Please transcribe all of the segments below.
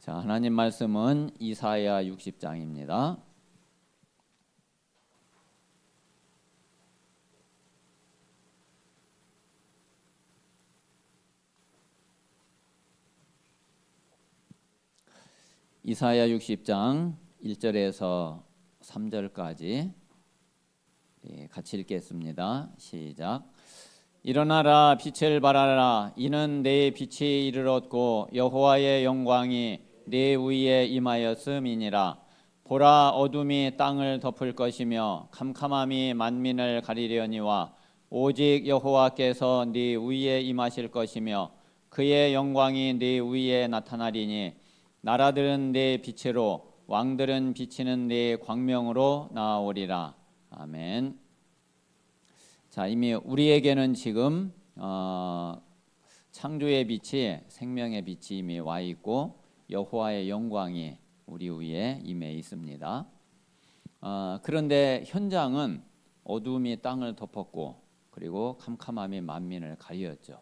자, 하나님 말씀은 이사야 60장입니다. 이사야 60장 1절에서 3절까지 예, 같이 읽겠습니다. 시작. 일어나라 빛을 발하라 이는 내 빛이 이르렀고 여호와의 영광이 내 위에 임하였음이니라 보라 어둠이 땅을 덮을 것이며 캄캄함이 만민을 가리려니와 오직 여호와께서 네 위에 임하실 것이며 그의 영광이 네 위에 나타나리니 나라들은 내 빛으로 왕들은 비치는 내 광명으로 나오리라 아멘. 자 이미 우리에게는 지금 어, 창조의 빛이 생명의 빛이 이미 와 있고 여호와의 영광이 우리 위에 임해 있습니다. 어, 그런데 현장은 어둠이 땅을 덮었고 그리고 캄캄함이 만민을 가리었죠.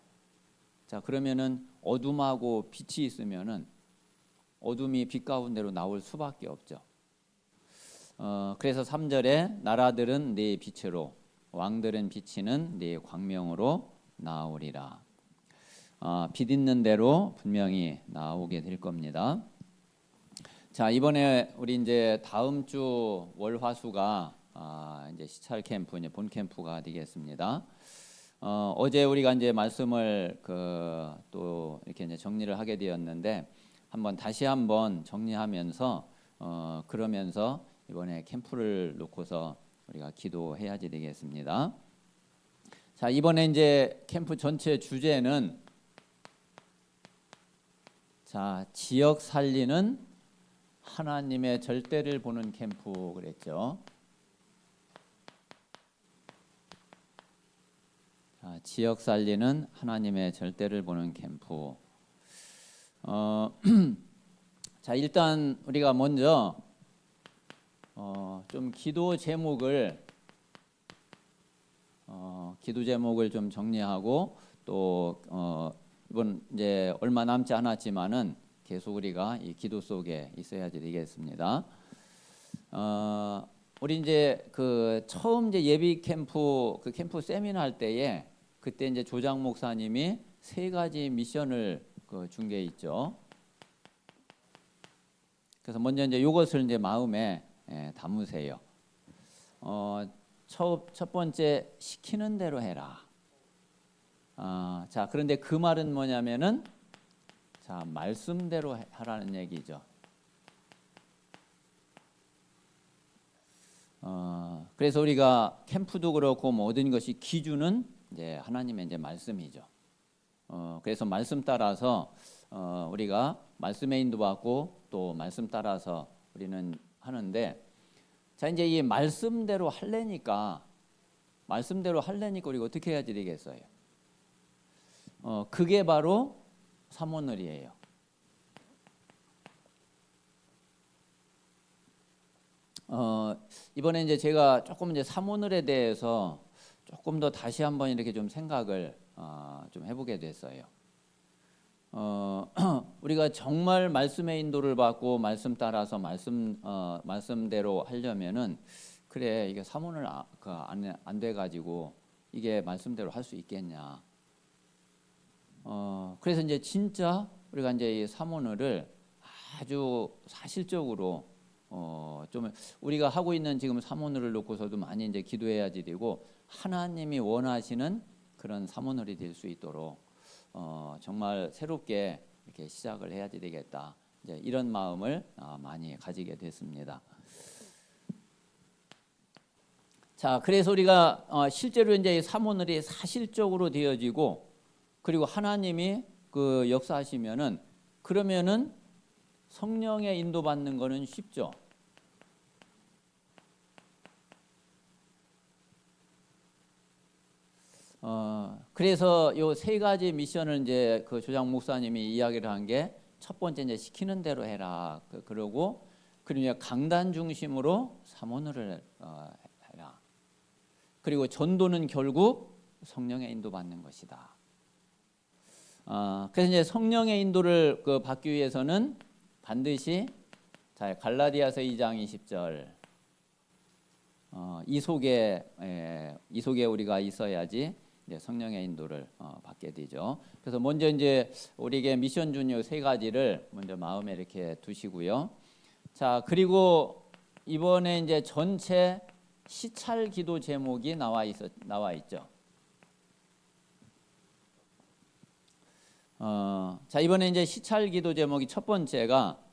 자 그러면은 어둠하고 빛이 있으면은 어둠이 빛 가운데로 나올 수밖에 없죠. 어, 그래서 3절에 나라들은 네 빛으로 왕들은 비치는 네 광명으로 나오리라. 아, 빛 있는 대로 분명히 나오게 될 겁니다. 자 이번에 우리 이제 다음 주 월화수가 아, 이제 시찰 캠프 이제 본 캠프가 되겠습니다. 어, 어제 우리가 이제 말씀을 그 또 이렇게 이제 정리를 하게 되었는데 한번 다시 한번 정리하면서 어, 그러면서 이번에 캠프를 놓고서 우리가 기도해야지 되겠습니다. 자, 이번에 이제 캠프 전체 주제는 자, 지역 살리는 하나님의 절대를 보는 캠프 그랬죠. 자, 지역 살리는 하나님의 절대를 보는 캠프. 어, 자, 일단 우리가 먼저 어, 좀 기도 제목을 어, 기도 제목을 좀 정리하고 또 어, 이번 이제 얼마 남지 않았지만은 계속 우리가 이 기도 속에 있어야지 되겠습니다. 어, 우리 이제 그 처음 이제 예비 캠프 그 캠프 세미나 할 때에 그때 이제 조장 목사님이 세 가지 미션을 그 준 게 있죠. 그래서 먼저 이제 이것을 이제 마음에 예, 담으세요. 어, 첫, 첫 번째 시키는 대로 해라. 아, 자 그런데 그 말은 뭐냐면은 자 말씀대로 하라는 얘기죠. 어, 그래서 우리가 캠프도 그렇고 모든 것이 기준은 이제 하나님의 이제 말씀이죠. 어, 그래서 말씀 따라서 어, 우리가 말씀에 인도받고 또 말씀 따라서 우리는 하는데 자 이제 이 말씀대로 할래니까 말씀대로 할래니까 우리가 어떻게 해야 되겠어요? 어 그게 바로 사모늘이에요. 어 이번에 이제 제가 조금 이제 사모늘에 대해서 조금 더 다시 한번 이렇게 좀 생각을 어, 좀 해보게 됐어요. 어, 우리가 정말 말씀의 인도를 받고 말씀 따라서 말씀 어, 말씀대로 하려면은 그래 이게 사문을 아, 그안안 가지고 이게 말씀대로 할 수 있겠냐. 어, 그래서 이제 진짜 우리가 이제 이 사문을 아주 사실적으로 어, 좀 우리가 하고 있는 지금 사문을 놓고서도 많이 이제 기도해야지 되고 하나님이 원하시는 그런 사문을이 될 수 있도록 어, 정말 새롭게 이렇게 시작을 해야지 되겠다. 이제 이런 마음을 어, 많이 가지게 됐습니다. 자, 그래서 우리가 어, 실제로 이제 사모늘이 사실적으로 되어지고 그리고 하나님이 그 역사하시면은 그러면은 성령의 인도받는 거는 쉽죠. 어, 그래서 요 세 가지 미션을 이제 그 조장 목사님이 이야기를 한 게 첫 번째 이제 시키는 대로 해라. 그, 그러고 그리고 강단 중심으로 사모를 어, 해라. 그리고 전도는 결국 성령의 인도받는 것이다. 어, 그래서 이제 성령의 인도를 그 받기 위해서는 반드시 자 갈라디아서 2장 20절 어, 이 속에 에, 이 속에 우리가 있어야지 이제 성령의 인도를 어, 받게 되죠. 그래서 먼저 이제 우리에게 미션 주니어 세 가지를 먼저 마음에 이렇게 두시고요. 자 그리고 이번에 이제 전체 시찰 기도 제목이 나와 있어 나와 있죠. 어, 자 이번에 이제 시찰 기도 제목이 첫 번째가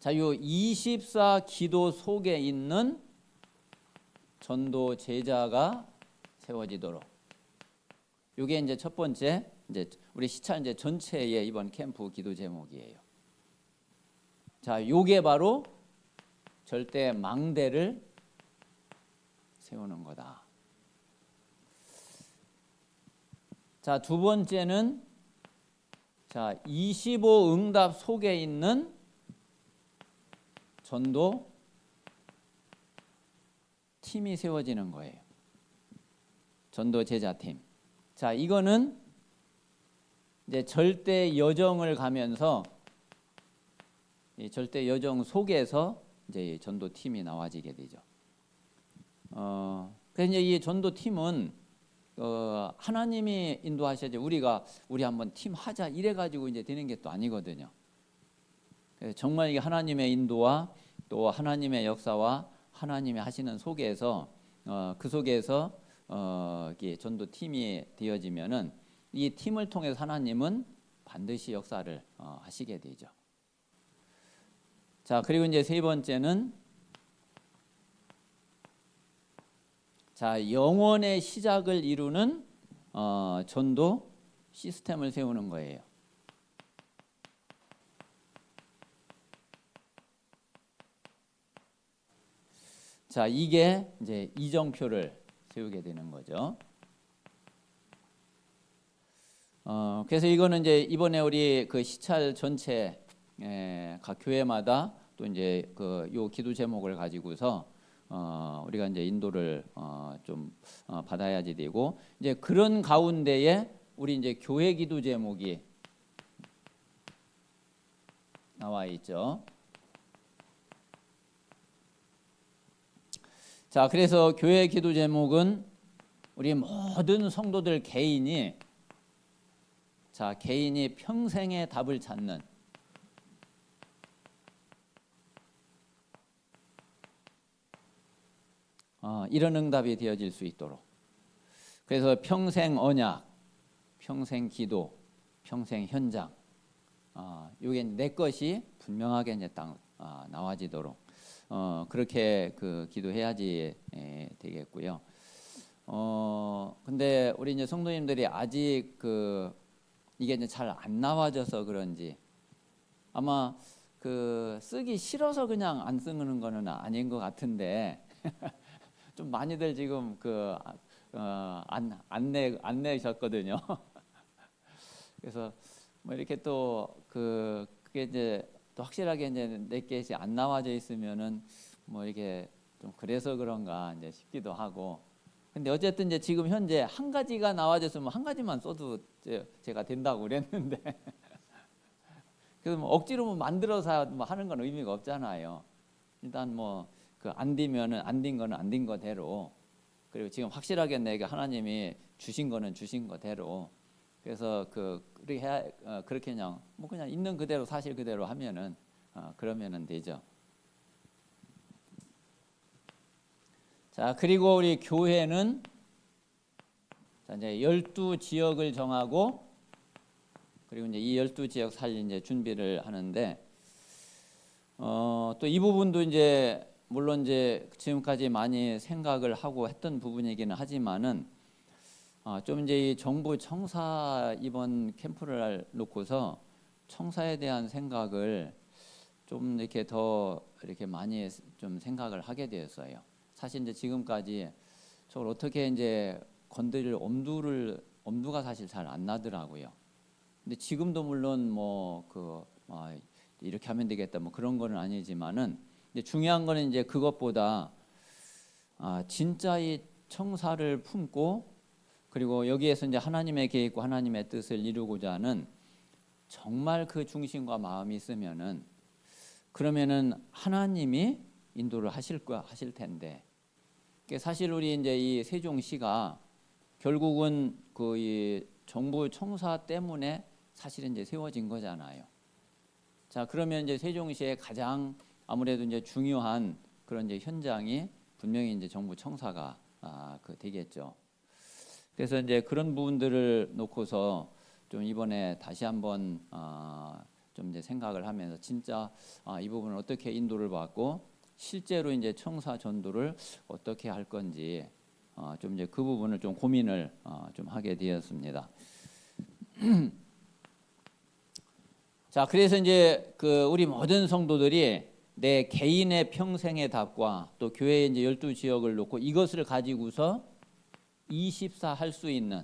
자요 24 기도 속에 있는 전도 제자가 세워지도록. 요게 이제 첫 번째 이제 우리 시차 이제 전체의 이번 캠프 기도 제목이에요. 자, 요게 바로 절대 망대를 세우는 거다. 자, 두 번째는 자, 25 응답 속에 있는 전도 팀이 세워지는 거예요. 전도 제자팀. 자, 이거는 이제 절대 여정을 가면서 이 절대 여정 속에서 이제 전도 팀이 나와지게 되죠. 어, 그래서 이제 이 전도 팀은 어, 하나님이 인도하셔야지 우리가 우리 한번 팀 하자 이래 가지고 이제 되는 게 또 아니거든요. 정말 이게 하나님의 인도와 또 하나님의 역사와 하나님이 하시는 속에서 어, 그 속에서 어, 전도 팀이 되어지면은 이 팀을 통해서 하나님은 반드시 역사를 어, 하시게 되죠. 자 그리고 이제 세 번째는 자 영원의 시작을 이루는 어, 전도 시스템을 세우는 거예요. 자, 이게 이제 이정표를 세우게 되는 거죠. 어, 그래서 이거는 이제 이번에 우리 그 시찰 전체 에, 각 교회마다 또 이제 그 요 기도 제목을 가지고서 어, 우리가 이제 인도를 어, 좀 어, 받아야지 되고 이제 그런 가운데에 우리 이제 교회 기도 제목이 나와 있죠. 자, 그래서 교회 기도 제목은 우리 모든 성도들 개인이 자, 개인이 평생의 답을 찾는 어, 이런 응답이 되어질 수 있도록 그래서 평생 언약, 평생 기도, 평생 현장 어, 이게 내 것이 분명하게 이제 딱 어, 나와지도록 어, 그렇게 그 기도해야지 에, 되겠고요. 어, 근데 우리 이제 성도님들이 아직 그 이게 이제 잘 안 나와져서 그런지 아마 그 쓰기 싫어서 그냥 안 쓰는 거는 아닌 것 같은데 좀 많이들 지금 그 어, 안, 안내 안내셨거든요. 그래서 뭐 이렇게 또 그 그게 이제 또 확실하게 이제 내게 안 나와져 있으면은 뭐 이게 좀 그래서 그런가 이제 싶기도 하고 근데 어쨌든 이제 지금 현재 한 가지가 나와졌으면 한 가지만 써도 제가 된다고 그랬는데 그래서 뭐 억지로 뭐 만들어서 뭐 하는 건 의미가 없잖아요. 일단 뭐 그안 되면은 안된 거는 안 된 거대로 그리고 지금 확실하게 내게 하나님이 주신 거는 주신 거대로 그래서 그 그렇게 해야, 어, 그렇게 그냥 뭐 그냥 있는 그대로 사실 그대로 하면은 어, 그러면은 되죠. 자 그리고 우리 교회는 자 이제 열두 지역을 정하고 그리고 이제 이 열두 지역 살리 이제 준비를 하는데 어, 또 이 부분도 이제 물론 이제 지금까지 많이 생각을 하고 했던 부분이기는 하지만은 어, 좀 이제 이 정부 청사 이번 캠프를 놓고서 청사에 대한 생각을 좀 이렇게 더 이렇게 많이 좀 생각을 하게 되었어요. 사실 이제 지금까지 저걸 어떻게 이제 건드릴 엄두를 엄두가 사실 잘 안 나더라고요. 근데 지금도 물론 뭐그 아, 이렇게 하면 되겠다 뭐 그런 거는 아니지만은 근데 중요한 거는 이제 그것보다 아, 진짜 이 청사를 품고 그리고 여기에서 이제 하나님의 계획과 하나님의 뜻을 이루고자 하는 정말 그 중심과 마음이 있으면은 그러면은 하나님이 인도를 하실 거야 하실 텐데 그게 사실 우리 이제 이 세종시가 결국은 그 이 정부 청사 때문에 사실은 이제 세워진 거잖아요. 자 그러면 이제 세종시의 가장 아무래도 이제 중요한 그런 이제 현장이 분명히 이제 정부 청사가 아, 그 되겠죠. 그래서 이제 그런 부분들을 놓고서 좀 이번에 다시 한번 아, 좀 이제 생각을 하면서 진짜 아, 이 부분을 어떻게 인도를 받고 실제로 이제 청사 전도를 어떻게 할 건지 어, 좀 이제 그 부분을 좀 고민을 어, 좀 하게 되었습니다. 자, 그래서 이제 그 우리 모든 성도들이 내 개인의 평생의 답과 또 교회의 이제 열두 지역을 놓고 이것을 가지고서 24 할 수 있는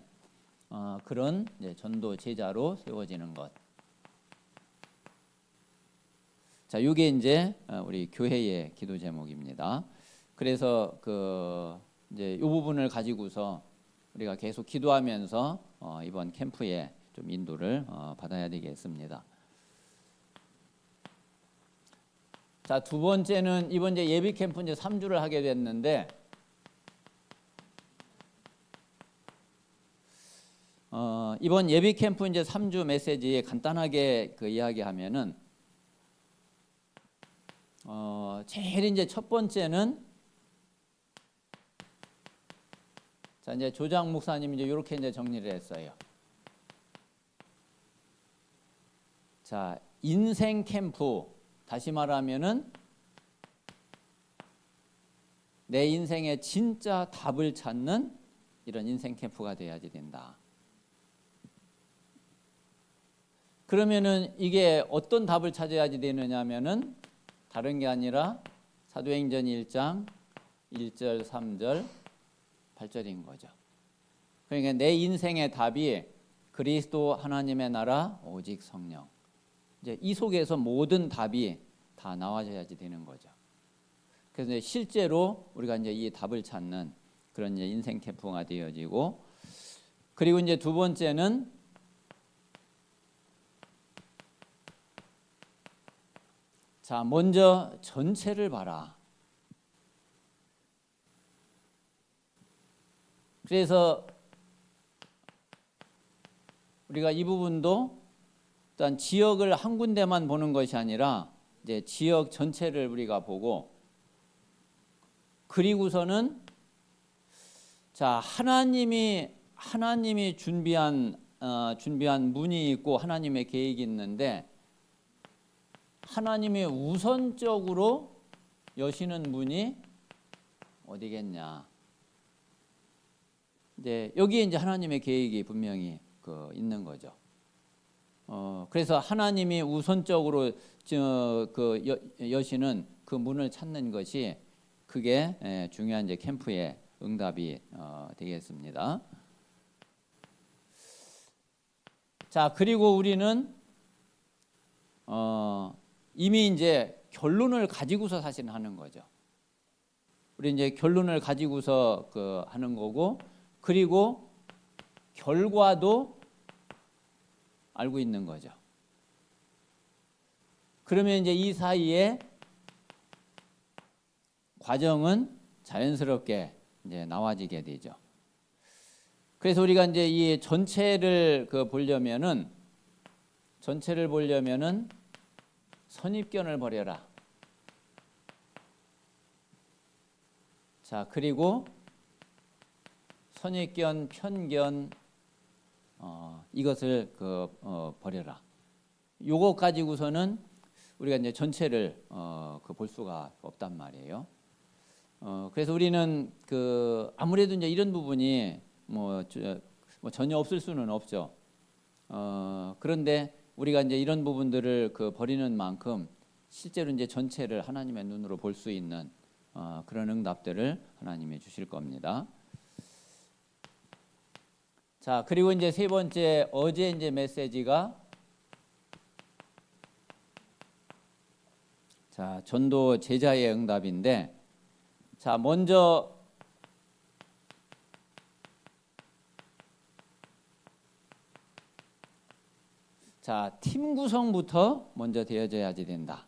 어, 그런 전도 제자로 세워지는 것. 자, 이게 이제 어, 우리 교회의 기도 제목입니다. 그래서 그 이제 이 부분을 가지고서 우리가 계속 기도하면서 어, 이번 캠프에 좀 인도를 어, 받아야 되겠습니다. 자, 두 번째는 이번 이제 예비 캠프 이제 3주를 하게 됐는데 어, 이번 예비 캠프 이제 3주 메시지 간단하게 그 이야기하면은 어, 제일 이제 첫 번째는 자 이제 조장 목사님 이제 이렇게 이제 정리를 했어요. 자 인생 캠프 다시 말하면은 내 인생의 진짜 답을 찾는 이런 인생 캠프가 돼야지 된다. 그러면은 이게 어떤 답을 찾아야지 되느냐면은 다른 게 아니라 사도행전 1장 1절, 3절, 8절인 거죠. 그러니까 내 인생의 답이 그리스도 하나님의 나라 오직 성령. 이제 이 속에서 모든 답이 다 나와져야지 되는 거죠. 그래서 이제 실제로 우리가 이제 이 답을 찾는 그런 이제 인생 캠프가 되어지고 그리고 이제 두 번째는 자, 먼저 전체를 봐라. 그래서 우리가 이 부분도 일단 지역을 한 군데만 보는 것이 아니라 이제 지역 전체를 우리가 보고 그리고서는 자 하나님이 하나님이 준비한 어, 준비한 문이 있고 하나님의 계획이 있는데 하나님이 우선적으로 여시는 문이 어디겠냐? 이제 여기에 이제 하나님의 계획이 분명히 그 있는 거죠. 어 그래서 하나님이 우선적으로 여시는 그 문을 찾는 것이 그게 예, 중요한 이제 캠프의 응답이 어, 되겠습니다. 자 그리고 우리는 어 이미 이제 결론을 가지고서 사실은 하는 거죠. 우리 이제 결론을 가지고서 그 하는 거고 그리고 결과도 알고 있는 거죠. 그러면 이제 이 사이에 과정은 자연스럽게 이제 나와지게 되죠. 그래서 우리가 이제 이 전체를 그 보려면은 전체를 보려면은 선입견을 버려라. 자, 그리고 선입견, 편견 어, 이것을 그 어, 버려라. 요거 가지고서는 우리가 이제 전체를 어, 그 볼 수가 없단 말이에요. 어, 그래서 우리는 그 아무래도 이제 이런 부분이 뭐, 저, 뭐 전혀 없을 수는 없죠. 어, 그런데 우리가 이제 이런 부분들을 그 버리는 만큼 실제로 이제 전체를 하나님의 눈으로 볼 수 있는 어, 그런 응답들을 하나님이 주실 겁니다. 자 그리고 이제 세 번째 어제 이제 메시지가 자 전도 제자의 응답인데 자 먼저 자, 팀 구성부터 먼저 되어져야지 된다.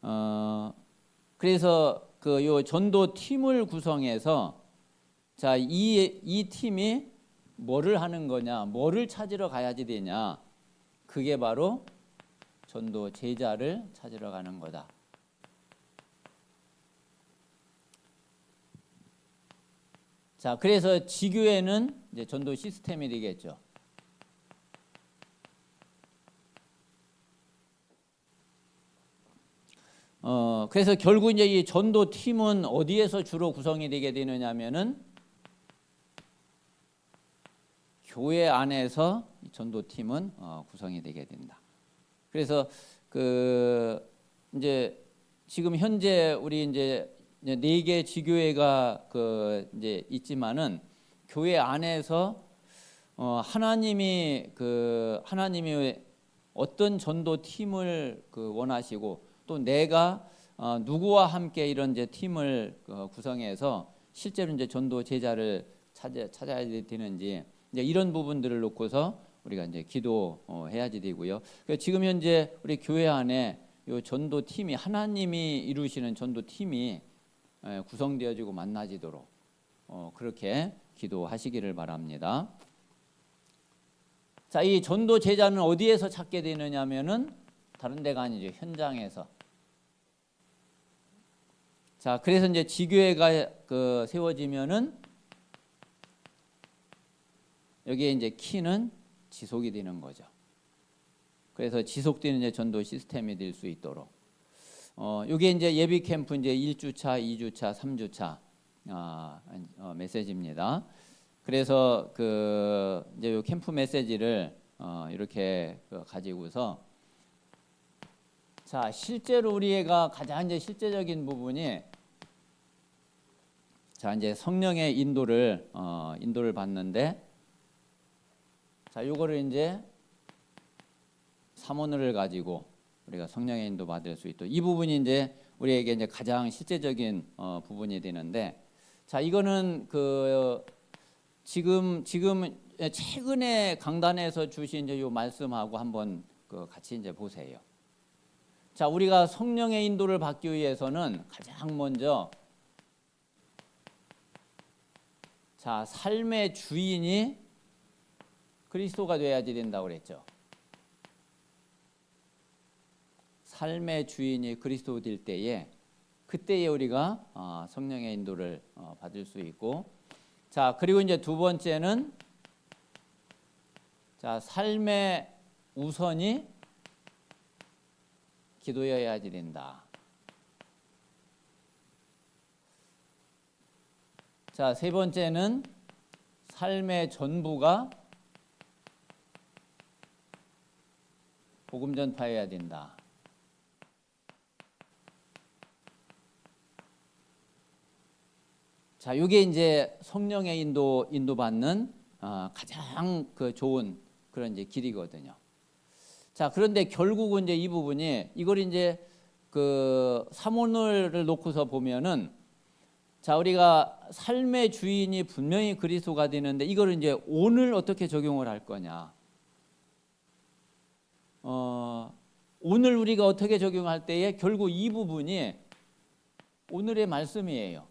어, 그래서 그 요 전도 팀을 구성해서 자, 이, 이 팀이 뭐를 하는 거냐, 뭐를 찾으러 가야지 되냐. 그게 바로 전도 제자를 찾으러 가는 거다. 자, 그래서 지교회는 이제 전도 시스템이 되겠죠. 어, 그래서 결국 이제 이 전도 팀은 어디에서 주로 구성이 되게 되느냐면은 교회 안에서 이 전도 팀은 어, 구성이 되게 된다. 그래서 그 이제 지금 현재 우리 이제 네 개 지교회가 그 이제 있지만은 교회 안에서 어 하나님이 그 하나님이 어떤 전도 팀을 그 원하시고 또 내가 어 누구와 함께 이런 이제 팀을 어 구성해서 실제로 이제 전도 제자를 찾아 찾아야 되는지 이제 이런 부분들을 놓고서 우리가 이제 기도해야지 되고요. 그러니까 지금 현재 우리 교회 안에 요 전도 팀이 하나님이 이루시는 전도 팀이 예, 구성되어지고 만나지도록 어, 그렇게 기도하시기를 바랍니다. 자, 이 전도 제자는 어디에서 찾게 되느냐면은 다른 데가 아니죠. 현장에서. 자, 그래서 이제 지교회가 그 세워지면은 여기에 이제 키는 지속이 되는 거죠. 그래서 지속되는 이제 전도 시스템이 될 수 있도록 어, 이게 이제 예비 캠프 이제 1주차, 2주차, 3주차 아, 어, 메시지입니다. 그래서 그 이제 요 캠프 메시지를 어, 이렇게 그 가지고서 자 실제로 우리가 가장 이제 실제적인 부분이 자 이제 성령의 인도를 어, 인도를 받는데 자 요거를 이제 삼원을 가지고 우리가 성령의 인도 받을 수 있도록 이 부분이 이제 우리에게 이제 가장 실제적인 어, 부분이 되는데 자 이거는 그 지금 지금 최근에 강단에서 주신 이제 요 말씀하고 한번 그 같이 이제 보세요. 자 우리가 성령의 인도를 받기 위해서는 가장 먼저 자 삶의 주인이 그리스도가 돼야지 된다고 그랬죠. 삶의 주인이 그리스도 될 때에 그때에 우리가 어, 성령의 인도를 어, 받을 수 있고 자 그리고 이제 두 번째는 자 삶의 우선이 기도여야지 된다. 자 세 번째는 삶의 전부가 복음 전파해야 된다. 자, 이게 이제 성령의 인도 인도받는 어, 가장 그 좋은 그런 이제 길이거든요. 자, 그런데 결국은 이제 이 부분이 이걸 이제 그 사모를 놓고서 보면은 자, 우리가 삶의 주인이 분명히 그리스도가 되는데 이걸 이제 오늘 어떻게 적용을 할 거냐? 어, 오늘 우리가 어떻게 적용할 때에 결국 이 부분이 오늘의 말씀이에요.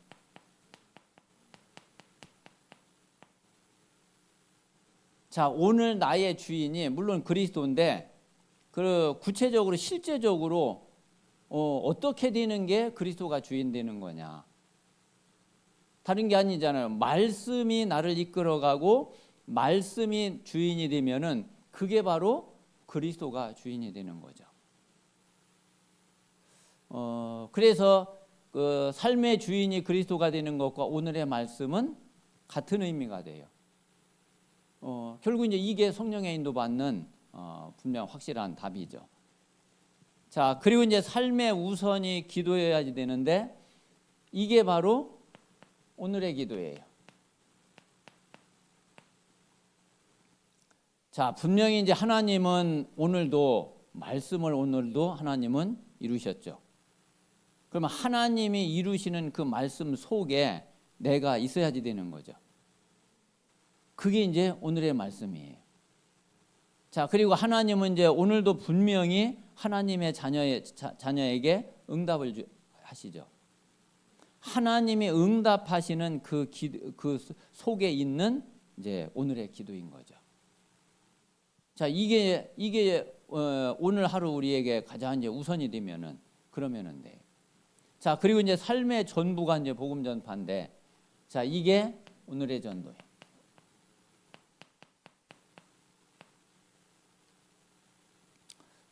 자, 오늘 나의 주인이 물론 그리스도인데 그 구체적으로 실제적으로 어, 어떻게 되는 게 그리스도가 주인 되는 거냐? 다른 게 아니잖아요. 말씀이 나를 이끌어가고 말씀이 주인이 되면은 그게 바로 그리스도가 주인이 되는 거죠. 어, 그래서 그 삶의 주인이 그리스도가 되는 것과 오늘의 말씀은 같은 의미가 돼요. 어, 결국 이제 이게 성령의 인도 받는 어, 분명 확실한 답이죠. 자, 그리고 이제 삶의 우선이 기도해야지 되는데 이게 바로 오늘의 기도예요. 자, 분명히 이제 하나님은 오늘도 말씀을 오늘도 하나님은 이루셨죠. 그러면 하나님이 이루시는 그 말씀 속에 내가 있어야지 되는 거죠. 그게 이제 오늘의 말씀이에요. 자 그리고 하나님은 이제 오늘도 분명히 하나님의 자녀의 자, 자녀에게 응답을 주, 하시죠. 하나님이 응답하시는 그, 기, 그 속에 있는 이제 오늘의 기도인 거죠. 자 이게 이게 어, 오늘 하루 우리에게 가장 이제 우선이 되면은 그러면은 돼. 자 그리고 이제 삶의 전부가 이제 복음 전파인데 자 이게 오늘의 전도예요.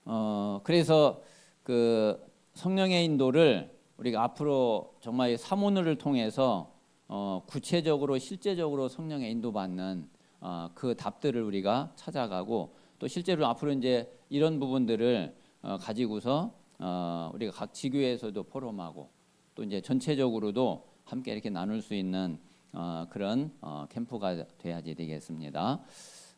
어 그래서 그 성령의 인도를 우리가 앞으로 정말 이 사모늘을 통해서 어 구체적으로 실제적으로 성령의 인도받는 어 그 답들을 우리가 찾아가고 또 실제로 앞으로 이제 이런 부분들을 어 가지고서 어 우리가 각 지교에서도 포럼하고 또 이제 전체적으로도 함께 이렇게 나눌 수 있는 어 그런 어 캠프가 돼야지 되겠습니다.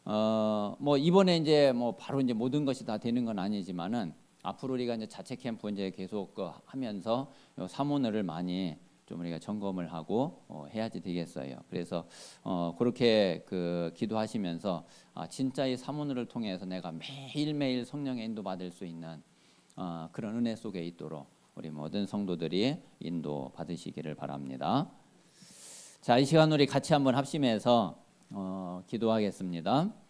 어, 뭐 이번에 이제 뭐 바로 이제 모든 것이 다 되는 건 아니지만은 앞으로 우리가 이제 자체 캠프 이제 계속 그 하면서 요 사모늘을 많이 좀 우리가 점검을 하고 어, 해야지 되겠어요. 그래서 어, 그렇게 그 기도하시면서 아, 진짜 이 사모늘을 통해서 내가 매일 매일 성령의 인도 받을 수 있는 어, 그런 은혜 속에 있도록 우리 모든 성도들이 인도 받으시기를 바랍니다. 자, 이 시간 우리 같이 한번 합심해서 어, 기도하겠습니다.